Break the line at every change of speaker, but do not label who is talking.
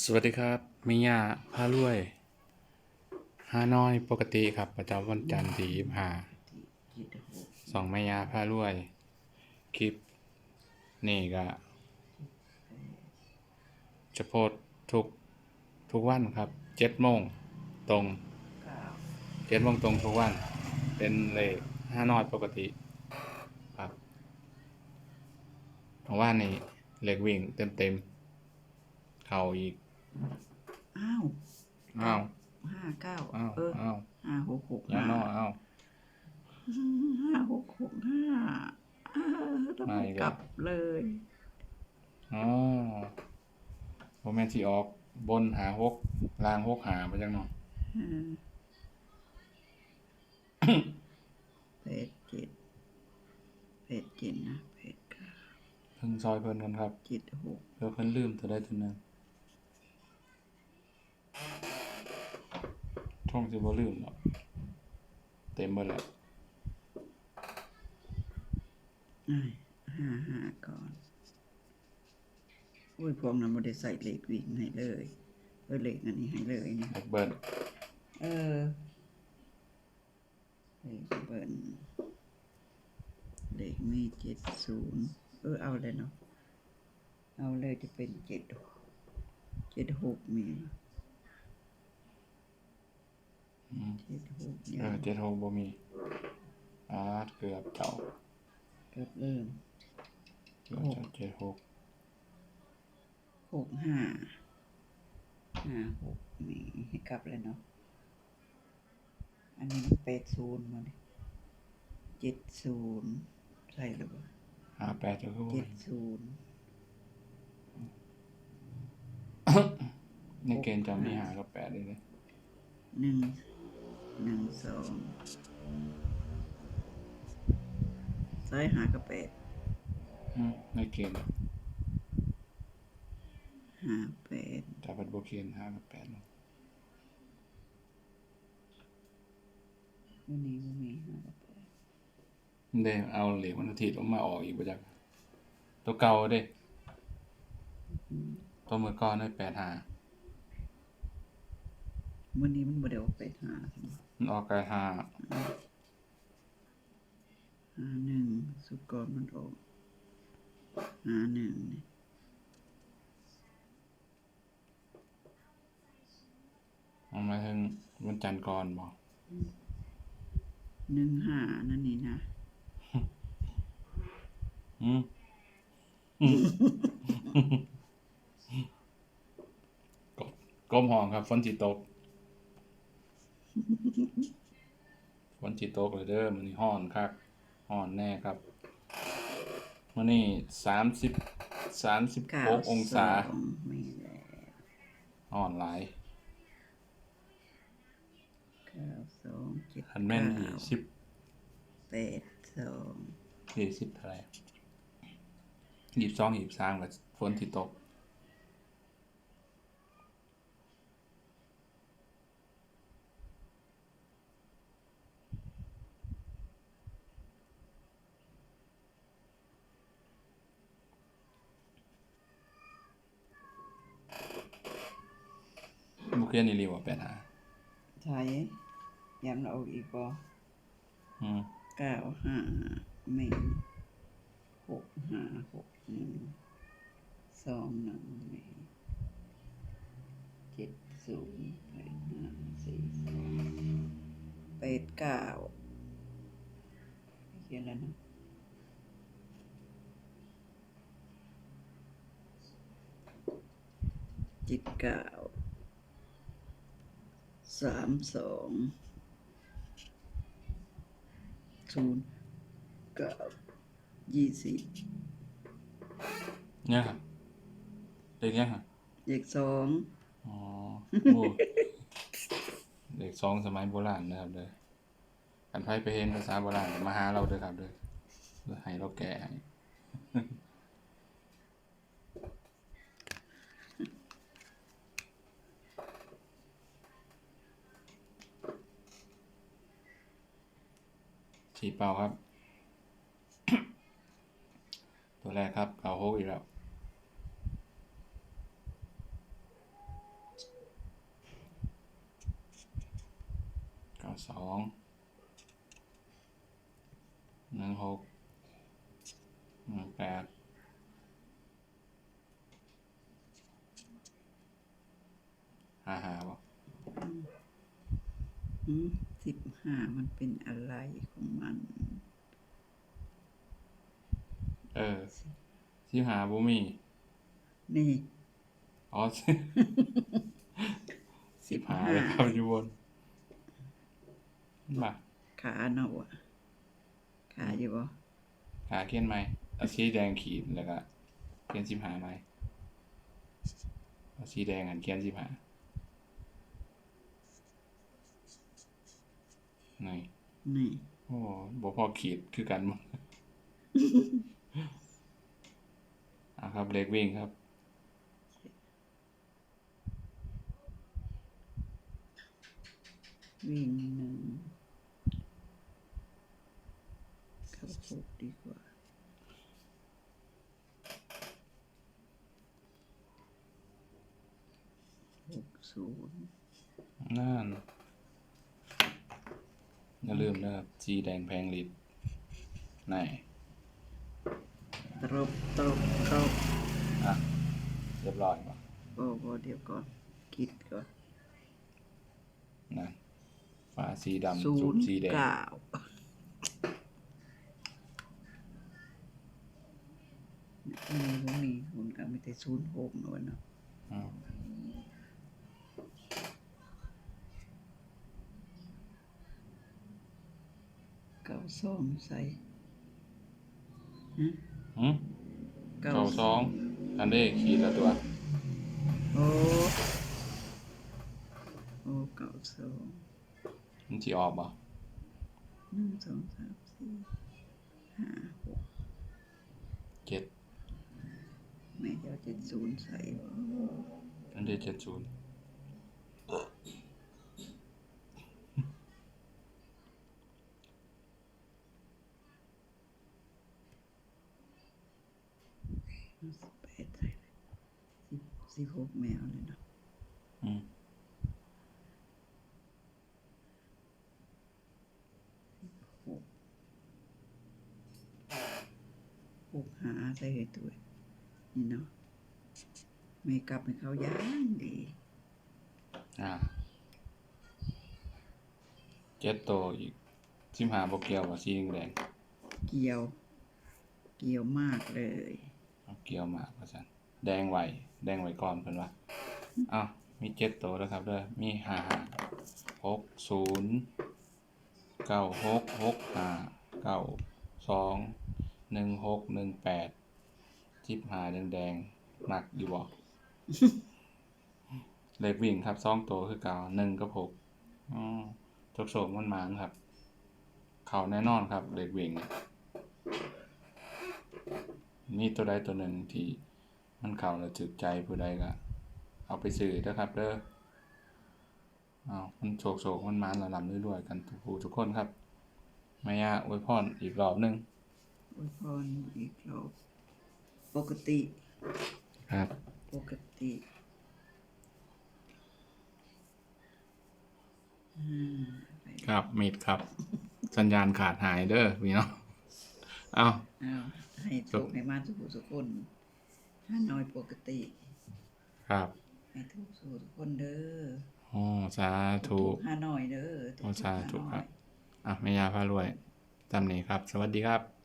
สวัสดีครับมิยาพารวยฮานอยปกติครับ ประจำวันจันทร์ที่ยี่ห้าสองมิยาพารวยคลิป นี่ก็จะโพสทุก ทุกวันครับเจ็ดโมงตรงเจ็ดโมงตรงทุกวัน เป็นเลขห้านอยปกติครับเพราะว่านี่เลขวิ่งเต็มเต็มๆเข่าอีก
อ้าว
อ้าว
ห้าเก้า
อ้าว
เออ
อ้าว
ห้าหกหก
ยา
ห้าน
ออ้าว
ห้าหกหกห้าเออต้อง
มาอีกแล้ว
กลับเลย
อ๋อโมเมนที่ออกบนหาหกล่างหกหาไปจังเนาะ
เออแปดเจ็ดแปดเจ็ดนะแปดเก้า
เพิ่งซอยเพิ่นกันครับ
เจ็ดหก
เพื่อเพิ่นลืมตัวได้ตัวหนึง ท่องสิบ่ลืมหรอกเต็มเบิดแล้ว
อ้ายห้าห้าก่อนอุ้ยพวกนั้นไม่ได้ใส่เหล็กวิ่งให้เลยเออเหล็กอันนี้ให้เลยเนี่ย
เด็กเบิด
เออเลขเบิ้ลเลขมีเจ็ดศูนย์เออเอาเลยเนาะเอาเลยจะเป็นเจ็ดเจ็ดหกมี
อืม
เจ็ดหก
เอ
ยั
องเจ็ดหกบ่มีอ่าเกือบเจ้า
กับเริ่ม
เกือบเจ้าเจ็ดหก
หกห้าห้าหกมีให้กลับเลยเนาะอันนี้มันแปดศูนย์มาดิเจ็ดศูนย์ใช่หรือเปล่า
หาแปดจะคือบ่
เจ็ด
มี
ศูนย์
ในเกณฑ์จะมีหากับแปดเลยเลย
หนึ่ง หนึ่งสองซ้ายหากระแปด
อืมในเกณฑ์
หาแปด
จับบัดบ่เกณฑ์หากับแปดเนาะ
วันนี้วันนี้หากระแปด
เด้เอาเหล็กวันอาทิตย์ออกมาออกอีกบ่จักตัวเก่าเด้ตัวมือก่อนได้แปดหา
วันนี้มันบ่ได้ออกไปหา
มันออกไกายหา
หาหนึ่งสุกรมันออกหาหนึ่งนี่
เอามาถึงวันจันทร์ก่อนบ่
หนึ่งหานั่นนี่นะ
อืมอืมกบกลมห้องครับฝนสิตก ฝนสิตกเลยเด้อมื้อนี้ร้อนคักร้อนแน่ครับมื้อนี้30
เก้า
36องศา
สองไม่แล้ว
ร้อนหลาย
เก้าสองเจ็ด
อันแม่น
เก้า
ยี่สิบ
แปดสอง
ยี่สิบเท่าไหร่ยี่สิบสองยี่สิบสามกับฝนที่ตก บุเคียนนี่รีว่าแปดหา
ใช้ย้ำเราอีกบ่
อืม
เก้าห้าไม่หกห้าหกหนึ่งสองหนึ่งไม่เจ็ดศูนย์แปดห้าสี่สองแปดเก้าเขียนแล้วนะเจ็ดเก้า สามสองศูนย์เก้ายี่สิบ
เนี่ยครับเด็กเนี่ยครับ
เด็กสอง
อ๋อโอ้เด็กสองสมัยโบราณนะครับเด้อกันไผไปเห็นภาษาโบราณมาหาเราเด้อครับเด้อเพื่อให้เราแก่ให้ สี่เป่าครับ ตัวแรกครับเก่าโฮอีกแล้วเก่าสองหนึ่งหกหนึ่งแปดห้าห้าบ
อกอืม ห้ามันเป็นอะไรของมัน
เออที่หาบ่มี
นี่
อ๋อ สิบหาเลยครับอยู่บนมา
ขาเนาะวะขาอยู่บ่
หาเขียนไหมเอาสีแดงขีดแล้วก็เขียนสิบหาไหมเอาสีแดงอันเขียนสิบหา นี่
นี่
โอ้บ่พอขีดคือกันหมดอะครับเลขวิ่งครับ
วิ่งหนึ่งเข้าหกดีกว่าหกศูนย์
นั่น อย่าลืมนะครับสีแดงแพงลิตรไหน
ตรบตรบตรบ
อะเรียบร้อยป่ะ
โอ้โหเดี๋ยวก่อนคิดก่อน
นั่นฝาสีดำ
ศู
จุ
น
ด
ย์
สีแดง
เก้ามีบ่มีคุณก็ไม่ได้ศูนย์หกเนาะเนาะ
อ้าว
เก้าสองใส่ฮะ
หืมเก้าสองอันนี้ขีดละตัว
โอ้โอ้เก้าสอง
มันจีออกป่ะ
หนึ่งสองสามสี่ห้าหก
เจ็ด
แม่เดี๋ยวเจ็ดศูนย์ใส่บ่
อันนี้เจ็ดศูนย์
สิบแปดใส่เลยสิบสิบหกแมวเลยเนาะ
อืม
หกหกหาใส่ให้ตัวนี่เนาะเมกลับให้เขาย่างดี
อ่าเจ็ดตัวอีกสิบห้าบกเกียวกับสีแดง
เกี่ยว เกี่ยวมากเลย
เกี่ยวมาประสันแดงไหวแดงไหวก่อนเพิ่นว่าอ้าวมีเจ็ดตัวแล้วครับเด้อมีห้าหกศูนย์เก้าหกหกห้าเก้าสองหนึ่งหกหนึ่งแปดจิบหาแดงแดงหนักอยู่บอกเลขวิ่งครับสองตัวคือเก่าหนึ่งกับหกอ๋อจกโฉมมันมานครับ เขาแน่นอนครับเลขวิ่ง นี่ตัวใดตัวหนึ่งที่มันเข่าแล้วถึกใจผู้ใดก็เอาไปซื้อเด้อครับเด้ออ้าวมันโศกโศกมันมานระลำด้วยๆกันทุกผู้ทุกคนครับมายาอวยพรอีกรอบหนึง
อวยพรอีกรอบปกติ
ครับ
ปกติอืมไป
ครับมิดครับ สัญญาณขาดหายเด้อพี่เนาะ เอา
เอาให้ถูกให้มาทุกผู้ทุกคนถ้าน้อยปกติ
ครับ
ให้ถูกสู่ทุกคนเด้อ
โอ้สาธุ
ห้าน้อยเด้อ
โอ้สาธุ
ทุกๆ
ครับ
ห้าน้อย
อะแม่ยาพารวยตามนี้ครับ สวัสดีครับ